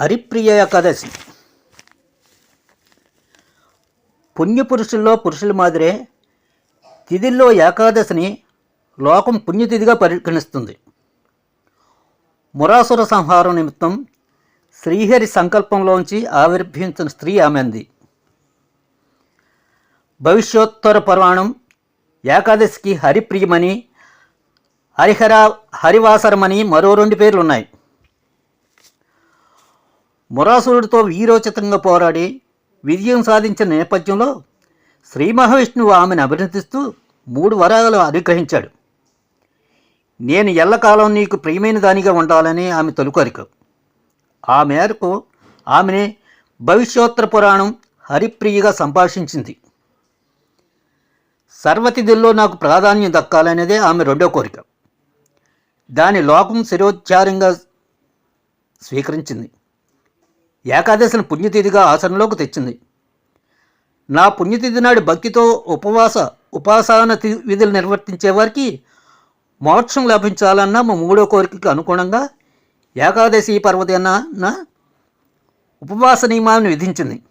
హరిప్రియ ఏకాదశి. పుణ్యపురుషుల్లో పురుషుల మాదిరే తిథిల్లో ఏకాదశిని లోకం పుణ్యతిథిగా పరిగణిస్తుంది. మురాసుర సంహారం నిమిత్తం శ్రీహరి సంకల్పంలోంచి ఆవిర్భవించిన స్త్రీ ఆమెంది. భవిష్యోత్తర పురాణం ఏకాదశికి హరిప్రియమని హరిహర హరివాసరమని మరో రెండు పేర్లు ఉన్నాయి మురాసురుడితో వీరోచితంగా పోరాడి విజయం సాధించిన నేపథ్యంలో శ్రీ మహావిష్ణువు ఆమెను అభినందిస్తూ మూడు వరాలు అనుగ్రహించాడు. నేను ఎల్లకాలం నీకు ప్రియమైన దానిగా ఉండాలని ఆమె తొలికోరిక. ఆ మేరకు ఆమెని భవిష్యోత్తర పురాణం హరిప్రియగా సంభాషించింది. సర్వతిథుల్లో నాకు ప్రాధాన్యం దక్కాలనేదే ఆమె రెండో కోరిక. దాని లోకం శిరోచ్చారంగా స్వీకరించింది. ఏకాదశిని పుణ్యతిథిగా ఆచరణలోకి తెచ్చింది. నా పుణ్యతిథి నాడు భక్తితో ఉపవాస ఉపాసన విధులు నిర్వర్తించే వారికి మోక్షం లభించాలన్న మా మూడో కోరికకి అనుగుణంగా ఏకాదశి పర్వదినాన ఉపవాస నియమాలను విధించింది.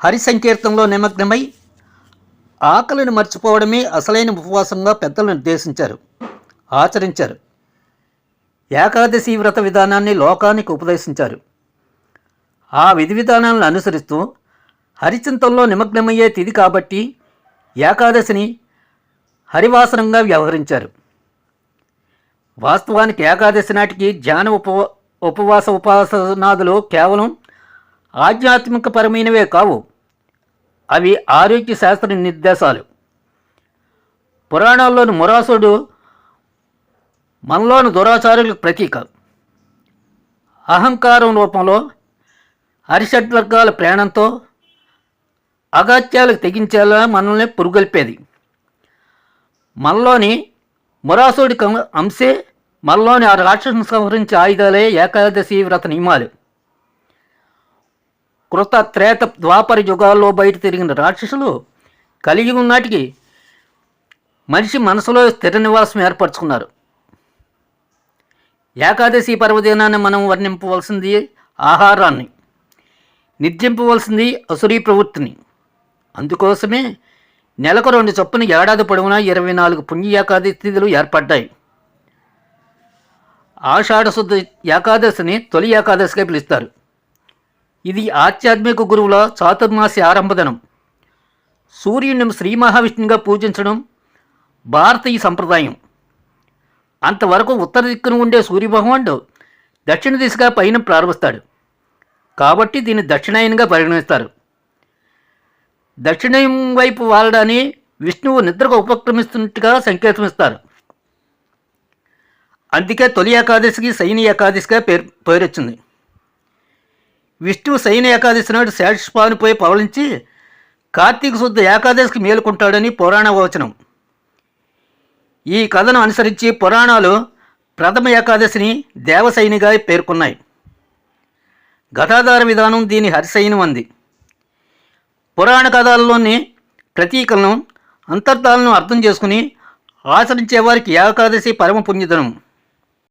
హరి సంకీర్తనలో నిమగ్నమై ఆకలిని మర్చిపోవడమే అసలైన ఉపవాసంగా పెద్దలు నిర్దేశించారు ఆచరించారు. ఏకాదశి వ్రత విధానాన్ని లోకానికి ఉపదేశించారు. ఆ విధి విధానాలను అనుసరిస్తూ హరిచింతల్లో నిమగ్నమయ్యే తిది కాబట్టి ఏకాదశిని హరివాసనంగా వ్యవహరించారు. వాస్తవానికి ఏకాదశి నాటికి ధ్యాన ఉప ఉపవాస ఉపాసనాదులు కేవలం ఆధ్యాత్మికపరమైనవే కావు. అవి ఆరోగ్య శాస్త్ర నిర్దేశాలు. పురాణాల్లోని మురాసుడు మనలోని దురాచారులకు ప్రతీక. అహంకారం రూపంలో అరిషడ్వర్గాల ప్రేణంతో అగాత్యాలకు తెగించేలా మనల్ని పురుగొల్పేది. మనలోని మురాసుడి కం- అంశే మనలోని ఆ రాక్షసును సంహరించే ఆయుధాలే ఏకాదశి వ్రత నియమాలు. కృత త్రేత ద్వాపర యుగాల్లో బయట తిరిగిన రాక్షసులు కలియుగం నాటికి మనిషి మనసులో స్థిర నివాసం ఏర్పరచుకున్నారు. ఏకాదశి పర్వదినాన్ని మనం వర్ణింపవలసింది ఆహారాన్ని. నిర్జింపవలసింది అసురీ ప్రవృత్తిని. అందుకోసమే నెలకు రెండు చొప్పున ఏడాది పొడవునా ఇరవై నాలుగు పుణ్య ఏకాదశి తిథులు ఏర్పడ్డాయి. ఆషాఢశుద్ధ ఏకాదశిని తొలి ఏకాదశిగా పిలుస్తారు. ఇది ఆధ్యాత్మిక గురువుల చాతుర్మాసి ఆరంభదనం. సూర్యుని శ్రీ మహావిష్ణుగా పూజించడం భారతీయ సంప్రదాయం. అంతవరకు ఉత్తర దిక్కున ఉండే సూర్యభగవానుడు దక్షిణ దిశగా పైన ప్రారంభిస్తాడు. కాబట్టి దీన్ని దక్షిణాయనంగా పరిగణిస్తారు. దక్షిణయం వైపు వాలడాన్ని విష్ణువు నిద్రకు ఉపక్రమిస్తున్నట్టుగా సంకేతం ఇస్తారు అందుకే తొలి ఏకాదశికి శైని ఏకాదశిగా పేరు పేరొచ్చింది. విష్ణువు శయన ఏకాదశి నాడు శేషపానుపై పవలించి కార్తీక శుద్ధ ఏకాదశికి మేలుకుంటాడని పురాణ వచనం. ఈ కథను అనుసరించి పురాణాలు ప్రథమ ఏకాదశిని దేవశైనిగా పేర్కొన్నాయి. గతాధార విధానం దీని హరిశయనం అంది పురాణ కథల్లోని ప్రతీకలను అంతర్థాలను అర్థం చేసుకుని ఆచరించే వారికి ఏకాదశి పరమ పుణ్యదనం.